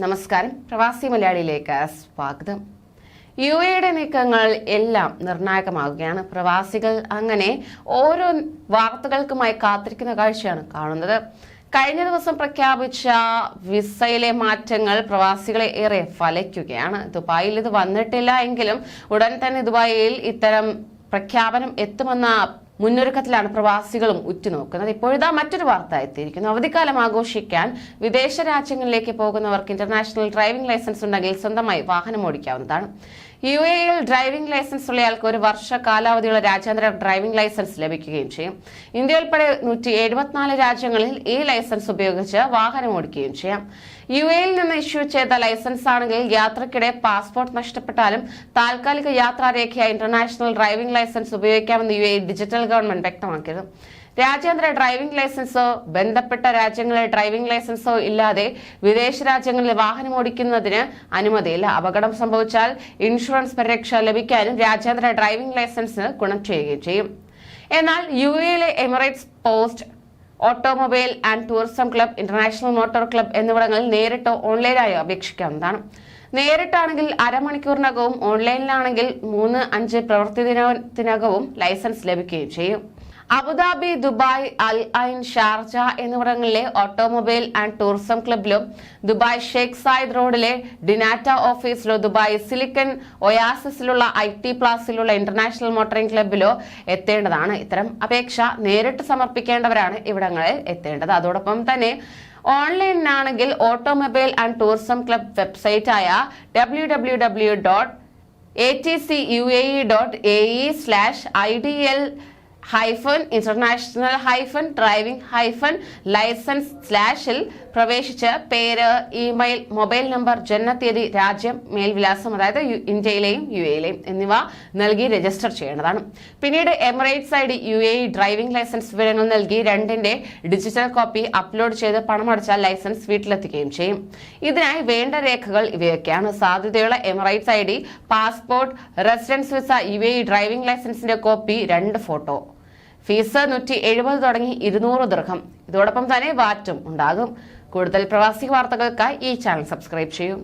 നമസ്കാരം. പ്രവാസി മലയാളിയിലേക്ക് സ്വാഗതം. യു എയുടെ നീക്കങ്ങൾ എല്ലാം നിർണായകമാകുകയാണ്. പ്രവാസികൾ അങ്ങനെ ഓരോ വാർത്തകൾക്കുമായി കാത്തിരിക്കുന്ന കാഴ്ചയാണ് കാണുന്നത്. കഴിഞ്ഞ ദിവസം പ്രഖ്യാപിച്ച വിസയിലെ മാറ്റങ്ങൾ പ്രവാസികളെ ഏറെ ഫലയ്ക്കുകയാണ്. ദുബായിൽ ഇത് വന്നിട്ടില്ല എങ്കിലും ഉടൻ തന്നെ ദുബായിൽ ഇത്തരം പ്രഖ്യാപനം എത്തുമെന്ന മുന്നൊരുക്കത്തിലാണ് പ്രവാസികളും ഉറ്റുനോക്കുന്നത്. ഇപ്പോഴിതാ മറ്റൊരു വാർത്ത എത്തിയിരിക്കുന്നു. അവധിക്കാലം ആഘോഷിക്കാൻ വിദേശ രാജ്യങ്ങളിലേക്ക് പോകുന്നവർക്ക് ഇന്റർനാഷണൽ ഡ്രൈവിംഗ് ലൈസൻസ് ഉണ്ടെങ്കിൽ സ്വന്തമായി വാഹനം ഓടിക്കാവുന്നതാണ്. യു എയിൽ ഡ്രൈവിംഗ് ലൈസൻസ് ഉള്ളയാൾക്ക് ഒരു വർഷ കാലാവധിയുള്ള രാജ്യാന്തര ഡ്രൈവിംഗ് ലൈസൻസ് ലഭിക്കുകയും ചെയ്യും. ഇന്ത്യ ഉൾപ്പെടെ നൂറ്റി എഴുപത്തിനാല് രാജ്യങ്ങളിൽ ഈ ലൈസൻസ് ഉപയോഗിച്ച് വാഹനം ഓടിക്കുകയും ചെയ്യാം. യു എയിൽ നിന്ന് ഇഷ്യൂ ചെയ്ത ലൈസൻസ് ആണെങ്കിൽ യാത്രക്കിടെ പാസ്പോർട്ട് നഷ്ടപ്പെട്ടാലും താൽക്കാലിക യാത്രാരേഖയായി ഇന്റർനാഷണൽ ഡ്രൈവിംഗ് ലൈസൻസ് ഉപയോഗിക്കാമെന്ന് യു എ ഡിജിറ്റൽ ഗവൺമെന്റ് വ്യക്തമാക്കിയത്. രാജ്യാന്തര ഡ്രൈവിംഗ് ലൈസൻസോ ബന്ധപ്പെട്ട രാജ്യങ്ങളിലെ ഡ്രൈവിംഗ് ലൈസൻസോ ഇല്ലാതെ വിദേശ രാജ്യങ്ങളിൽ വാഹനം ഓടിക്കുന്നതിന് അനുമതിയില്ല. അപകടം സംഭവിച്ചാൽ ഇൻഷുറൻസ് പരിരക്ഷ ലഭിക്കാനും രാജ്യാന്തര ഡ്രൈവിംഗ് ലൈസൻസ് ഗുണം ചെയ്യുകയും ചെയ്യും. എന്നാൽ യു എയിലെ Emirates post automobile and tourism club international motor club എന്നിവിടങ്ങളിൽ നേരിട്ടോ ഓൺലൈനായോ അപേക്ഷിക്കാവുന്നതാണ്. നേരിട്ടാണെങ്കിൽ അരമണിക്കൂറിനകവും ഓൺലൈനിലാണെങ്കിൽ മൂന്ന് അഞ്ച് പ്രവൃത്തി ദിനത്തിനകവും ലൈസൻസ് ലഭിക്കുകയും ചെയ്യും. Abu Dhabi Dubai Al Ain Sharjah എന്നിവിടങ്ങളിലെ ഓട്ടോമൊബൈൽ ആൻഡ് ടൂറിസം ക്ലബിലും ദുബായ് ഷെയ്ഖ് സായിദ് റോഡിലെ ഡിനാറ്റ ഓഫീസിലോ ദുബായ് സിലിക്കൻ ഒയാസിസിലുള്ള ഐ ടി പ്ലാസിലുള്ള ഇന്റർനാഷണൽ മോട്ടറിംഗ് ക്ലബിലോ എത്തേണ്ടതാണ്. ഇത്തരം അപേക്ഷ നേരിട്ട് സമർപ്പിക്കേണ്ടവരാണ് ഇവിടങ്ങളിൽ എത്തേണ്ടത്. അതോടൊപ്പം തന്നെ ഓൺലൈനിലാണെങ്കിൽ automobile and tourism club വെബ്സൈറ്റായ W W W dot A T C U A E dot A E slash I D L hyphen international hyphen driving hyphen licence സ്ലാഷിൽ പ്രവേശിച്ച് പേര് ഇമെയിൽ മൊബൈൽ നമ്പർ ജനനത്തീയതി രാജ്യം മേൽവിലാസം അതായത് ഇന്ത്യയിലെയും യു എയിലെയും എന്നിവ നൽകി register ചെയ്യേണ്ടതാണ്. പിന്നീട് Emirates I D U A driving licence വിവരങ്ങൾ നൽകി രണ്ടിന്റെ ഡിജിറ്റൽ കോപ്പി അപ്ലോഡ് ചെയ്ത് പണമടച്ചാൽ ലൈസൻസ് വീട്ടിലെത്തിക്കുകയും ചെയ്യും. ഇതിനായി വേണ്ട രേഖകൾ ഇവയൊക്കെയാണ്. സാധ്യതയുള്ള Emirates I D passport residence visa U A driving ലൈസൻസിന്റെ copy രണ്ട് ഫോട്ടോ ഫീസ് നൂറ്റി എഴുപത് തുടങ്ങി ഇരുന്നൂറ് ദീർഘം ഇതോടൊപ്പം തന്നെ വാറ്റും ഉണ്ടാകും. കൂടുതൽ പ്രവാസി വാർത്തകൾക്കായി ഈ ചാനൽ സബ്സ്ക്രൈബ് ചെയ്യൂ.